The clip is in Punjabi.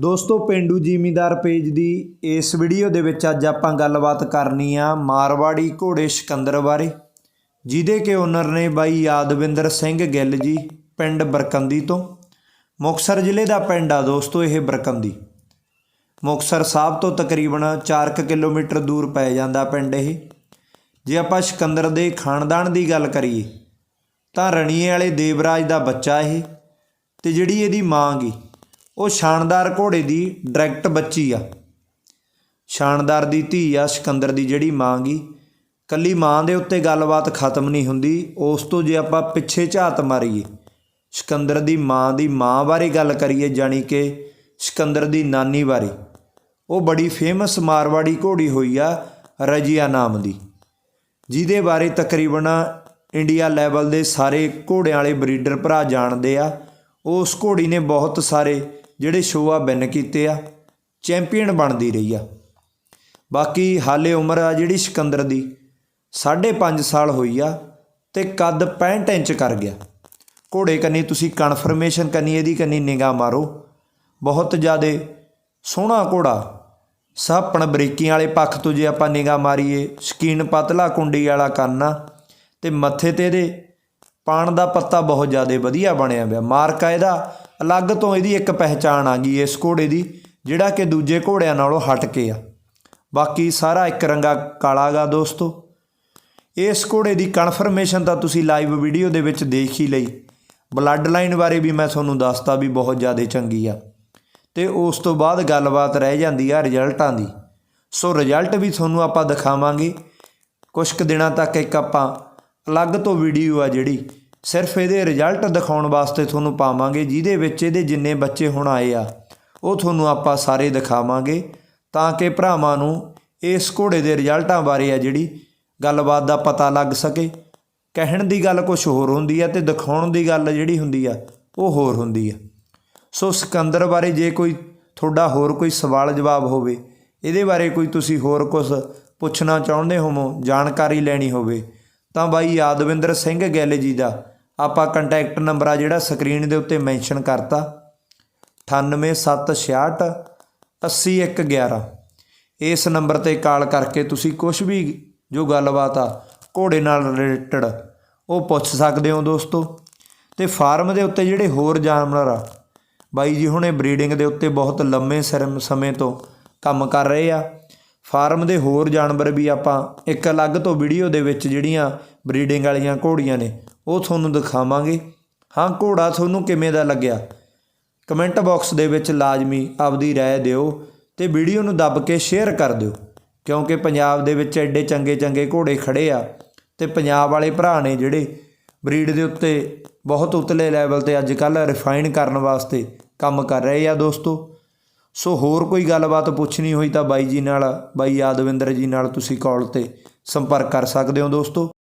ਦੋਸਤੋ, ਪਿੰਡੂ ਜ਼ਿਮੀਂਦਾਰ ਪੇਜ ਦੀ ਇਸ ਵੀਡੀਓ ਦੇ ਵਿੱਚ ਅੱਜ ਆਪਾਂ ਗੱਲਬਾਤ ਕਰਨੀ ਆ ਮਾਰਵਾੜੀ ਘੋੜੇ ਸਿਕੰਦਰ ਬਾਰੇ, ਜਿਹਦੇ ਕੇ ਓਨਰ ਨੇ ਬਾਈ ਯਾਦਵਿੰਦਰ ਸਿੰਘ ਗਿੱਲ ਜੀ ਪਿੰਡ ਬਰਕੰਦੀ ਤੋਂ। ਮੁਕਤਸਰ ਜ਼ਿਲ੍ਹੇ ਦਾ ਪਿੰਡ ਆ ਦੋਸਤੋ ਇਹ ਬਰਕੰਦੀ। ਮੁਕਤਸਰ ਸਾਹਿਬ ਤੋਂ ਤਕਰੀਬਨ 4 ਕਿਲੋਮੀਟਰ ਦੂਰ ਪੈ ਜਾਂਦਾ ਪਿੰਡ ਇਹ। ਜੇ ਆਪਾਂ ਸਿਕੰਦਰ ਦੇ ਖਾਨਦਾਨ ਦੀ ਗੱਲ ਕਰੀਏ, ਤਾਂ ਰਣੀਏ ਵਾਲੇ ਦੇਵਰਾਜ ਦਾ ਬੱਚਾ ਇਹ, ਤੇ ਜਿਹੜੀ ਇਹਦੀ ਮਾਂ ਗਈ ਉਹ ਸ਼ਾਨਦਾਰ ਘੋੜੇ ਦੀ ਡਾਇਰੈਕਟ ਬੱਚੀ ਆ। ਸ਼ਾਨਦਾਰ ਦੀ ਧੀ ਆ, ਸਿਕੰਦਰ ਦੀ ਜਿਹੜੀ ਮਾਂ ਗਈ ਕੱਲੀ ਮਾਂ ਦੇ ਉੱਤੇ ਗੱਲਬਾਤ ਖਤਮ ਨਹੀਂ ਹੁੰਦੀ, ਉਸ ਤੋਂ ਜੇ ਆਪਾਂ ਪਿੱਛੇ ਝਾਤ ਮਾਰੀਏ, ਸਿਕੰਦਰ ਦੀ ਮਾਂ ਦੀ ਮਾਂ ਬਾਰੇ ਗੱਲ ਕਰੀਏ ਜਾਣੀ ਕਿ ਸਿਕੰਦਰ ਦੀ ਨਾਨੀ ਬਾਰੇ, ਉਹ ਬੜੀ ਫੇਮਸ ਮਾਰਵਾੜੀ ਘੋੜੀ ਹੋਈ ਆ, ਰਜੀਆ ਨਾਮ ਦੀ, ਜਿਹਦੇ ਬਾਰੇ ਤਕਰੀਬਨ ਇੰਡੀਆ ਲੈਵਲ ਦੇ ਸਾਰੇ ਘੋੜਿਆਂ ਵਾਲੇ ਬਰੀਡਰ ਭਰਾ ਜਾਣਦੇ ਆ। ਉਸ ਘੋੜੀ ਨੇ ਬਹੁਤ ਸਾਰੇ ਜਿਹੜੇ ਸ਼ੋਅ ਆ ਵਿਨ ਕੀਤੇ ਆ ਚੈਂਪੀਅਨ ਬਣਦੀ ਰਹੀ ਆ। ਬਾਕੀ ਹਾਲੇ ਉਮਰ ਆ ਜਿਹੜੀ ਸਿਕੰਦਰ ਦੀ 5.5 ਸਾਲ ਹੋਈ ਆ ਤੇ ਕੱਦ 65 ਇੰਚ ਕਰ ਗਿਆ। ਘੋੜੇ ਕੰਨੀ ਤੁਸੀਂ ਕਨਫਰਮੇਸ਼ਨ ਕੰਨੀ, ਇਹਦੀ ਕੰਨੀ ਨਿਗਾਹ ਮਾਰੋ। ਬਹੁਤ ਜ਼ਿਆਦੇ ਸੋਹਣਾ ਘੋੜਾ। ਸਾਪਣ ਬਰੀਕੀਆਂ ਵਾਲੇ ਪੱਖ ਤੋਂ ਜੇ ਆਪਾਂ ਨਿਗਾਹ ਮਾਰੀਏ, ਸਕੀਨ ਪਤਲਾ ਕੁੰਡੀ ਵਾਲਾ ਕੰਨ ਆ ਤੇ ਮੱਥੇ ਤੇ ਇਹਦੇ ਪਾਣ ਦਾ ਪੱਤਾ ਬਹੁਤ ਜ਼ਿਆਦਾ ਵਧੀਆ ਬਣਿਆ ਪਿਆ ਮਾਰਕਾ ਇਹਦਾ ਅਲੱਗ ਤੋਂ ਇਹਦੀ ਇੱਕ ਪਹਿਚਾਣ ਆ ਗਈ ਇਸ ਘੋੜੇ ਦੀ, ਜਿਹੜਾ ਕਿ ਦੂਜੇ ਘੋੜਿਆਂ ਨਾਲੋਂ ਹਟ ਕੇ ਆ। ਬਾਕੀ ਸਾਰਾ ਇੱਕ ਰੰਗਾ ਕਾਲਾ ਗਾ ਦੋਸਤੋ। ਇਸ ਘੋੜੇ ਦੀ ਕਨਫਰਮੇਸ਼ਨ ਤਾਂ ਤੁਸੀਂ ਲਾਈਵ ਵੀਡੀਓ ਦੇ ਵਿੱਚ ਦੇਖ ਹੀ ਲਈ। ਬਲੱਡ ਲਾਈਨ ਬਾਰੇ ਵੀ ਮੈਂ ਤੁਹਾਨੂੰ ਦੱਸਤਾ ਵੀ ਬਹੁਤ ਜ਼ਿਆਦਾ ਚੰਗੀ ਆ। ਤੇ ਉਸ ਤੋਂ ਬਾਅਦ ਗੱਲਬਾਤ ਰਹਿ ਜਾਂਦੀ ਆ ਰਿਜ਼ਲਟਾਂ ਦੀ। ਸੋ ਰਿਜ਼ਲਟ ਵੀ ਤੁਹਾਨੂੰ ਆਪਾਂ ਦਿਖਾਵਾਂਗੇ। ਕੁਝ ਕੁ ਦਿਨਾਂ ਤੱਕ ਇੱਕ ਆਪਾਂ ਅਲੱਗ ਤੋਂ ਵੀਡੀਓ ਆ ਜਿਹੜੀ ਸਿਰਫ ਇਹਦੇ ਰਿਜ਼ਲਟ ਦਿਖਾਉਣ ਵਾਸਤੇ ਤੁਹਾਨੂੰ ਪਾਵਾਂਗੇ, ਜਿਹਦੇ ਵਿੱਚ ਇਹਦੇ ਜਿੰਨੇ ਬੱਚੇ ਹੁਣ ਆਏ ਆ, ਉਹ ਤੁਹਾਨੂੰ ਆਪਾਂ ਸਾਰੇ ਦਿਖਾਵਾਂਗੇ, ਤਾਂ ਕਿ ਭਰਾਵਾਂ ਨੂੰ ਇਸ ਘੋੜੇ ਦੇ ਰਿਜ਼ਲਟਾਂ ਬਾਰੇ ਆ ਜਿਹੜੀ ਗੱਲਬਾਤ ਦਾ ਪਤਾ ਲੱਗ ਸਕੇ। ਕਹਿਣ ਦੀ ਗੱਲ ਕੁਝ ਹੋਰ ਹੁੰਦੀ ਆ ਤੇ ਦਿਖਾਉਣ ਦੀ ਗੱਲ ਜਿਹੜੀ ਹੁੰਦੀ ਆ, ਉਹ ਹੋਰ ਹੁੰਦੀ ਆ। ਸੋ ਸਿਕੰਦਰ ਬਾਰੇ ਜੇ ਕੋਈ ਤੁਹਾਡਾ ਹੋਰ ਕੋਈ ਸਵਾਲ ਜਵਾਬ ਹੋਵੇ, ਇਹਦੇ ਬਾਰੇ ਕੋਈ ਤੁਸੀਂ ਹੋਰ ਕੁਝ ਪੁੱਛਣਾ ਚਾਹੁੰਦੇ ਹੋਵੋ, ਜਾਣਕਾਰੀ ਲੈਣੀ ਹੋਵੇ, ਤਾਂ ਬਾਈ ਯਾਦਵਿੰਦਰ ਸਿੰਘ ਗਿੱਲ ਜੀ ਦਾ ਆਪਾਂ ਕੰਟੈਕਟ ਨੰਬਰ ਆ ਜਿਹੜਾ ਸਕਰੀਨ ਦੇ ਉੱਤੇ ਮੈਂਸ਼ਨ ਕਰਤਾ। 98766 80111 ਇਸ ਨੰਬਰ ਤੇ ਕਾਲ ਕਰਕੇ ਤੁਸੀਂ ਕੁਝ ਵੀ ਜੋ ਗੱਲਬਾਤ ਆ, ਘੋੜੇ ਨਾਲ ਰਿਲੇਟਡ ਉਹ ਪੁੱਛ ਸਕਦੇ ਹੋ ਦੋਸਤੋ। ਤੇ ਫਾਰਮ ਦੇ ਉੱਤੇ ਜਿਹੜੇ ਹੋਰ ਜਾਨਵਰ ਆ, ਬਾਈ ਜੀ ਹੁਣੇ ਬਰੀਡਿੰਗ ਦੇ ਉੱਤੇ ਬਹੁਤ ਲੰਮੇ ਸਰਮ ਸਮੇਂ ਤੋਂ ਕੰਮ ਕਰ ਰਹੇ ਆ। ਫਾਰਮ ਦੇ ਹੋਰ ਜਾਨਵਰ ਵੀ ਆਪਾਂ ਇੱਕ ਅਲੱਗ ਤੋਂ ਵੀਡੀਓ ਦੇ ਵਿੱਚ ਜਿਹੜੀਆਂ ਬਰੀਡਿੰਗ ਵਾਲੀਆਂ ਘੋੜੀਆਂ ਨੇ ਉਹ ਤੁਹਾਨੂੰ ਦਿਖਾਵਾਂਗੇ ਹਾਂ ਘੋੜਾ ਤੁਹਾਨੂੰ ਕਿਵੇਂ ਦਾ ਲੱਗਿਆ ਕਮੈਂਟ ਬਾਕਸ ਦੇ ਵਿੱਚ ਲਾਜ਼ਮੀ ਆਪਦੀ رائے ਦਿਓ ਤੇ ਵੀਡੀਓ ਨੂੰ ਦੱਬ ਕੇ ਸ਼ੇਅਰ ਕਰ ਦਿਓ ਕਿਉਂਕਿ ਪੰਜਾਬ ਦੇ ਵਿੱਚ ਐਡੇ ਚੰਗੇ ਚੰਗੇ ਘੋੜੇ ਖੜੇ ਆ ਤੇ ਪੰਜਾਬ ਵਾਲੇ ਭਰਾ ਨੇ ਜਿਹੜੇ ਬਰੀਡ ਦੇ ਉੱਤੇ ਬਹੁਤ ਉਤਲੇ ਲੈਵਲ ਤੇ ਅੱਜ ਕੱਲ ਰਿਫਾਈਨ ਕਰਨ ਵਾਸਤੇ ਕੰਮ ਕਰ ਰਹੇ ਆ ਦੋਸਤੋ ਸੋ ਹੋਰ ਕੋਈ ਗੱਲਬਾਤ ਪੁੱਛਣੀ ਹੋਈ ਤਾਂ ਬਾਈ ਜੀ ਨਾਲ ਬਾਈ ਯਾਦਵਿੰਦਰ ਜੀ ਨਾਲ ਤੁਸੀਂ ਕਾਲ ਤੇ ਸੰਪਰਕ ਕਰ ਸਕਦੇ ਹੋ ਦੋਸਤੋ